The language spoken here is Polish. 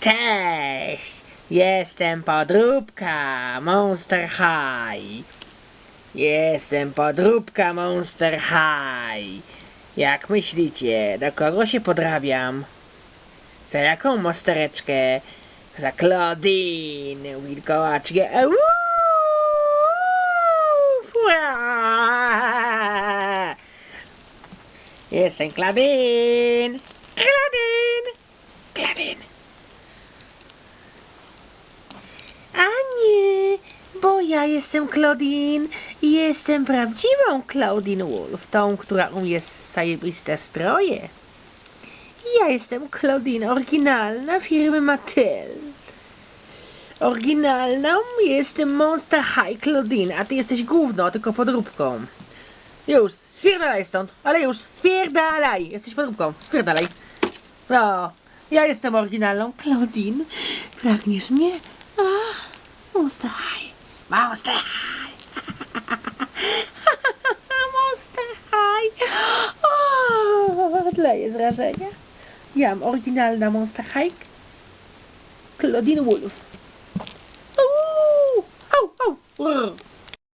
Cześć! Jestem podróbka Monster High. Jestem podróbka Monster High. Jak myślicie, do kogo się podrabiam? Za jaką monstereczkę? Za Claudine, wilkołaczkę. Au! Jestem Claudine. Claudine. Claudine. A nie, bo ja jestem Claudine i jestem prawdziwą Claudine Wolf, tą, która umie zajebiste stroje. Ja jestem Claudine, oryginalna firmy Mattel. Oryginalną jestem Monster High Claudine, a ty jesteś gówno, tylko podróbką. Już, spierdalaj stąd, ale już, spierdalaj, jesteś podróbką, spierdalaj. No, ja jestem oryginalną Claudine. Pragniesz mnie? A, Monster. Monster. Monster. O, odleję z wrażenia. Ja mam oryginalna Monster High. Claudine Wolf. Au, au, au.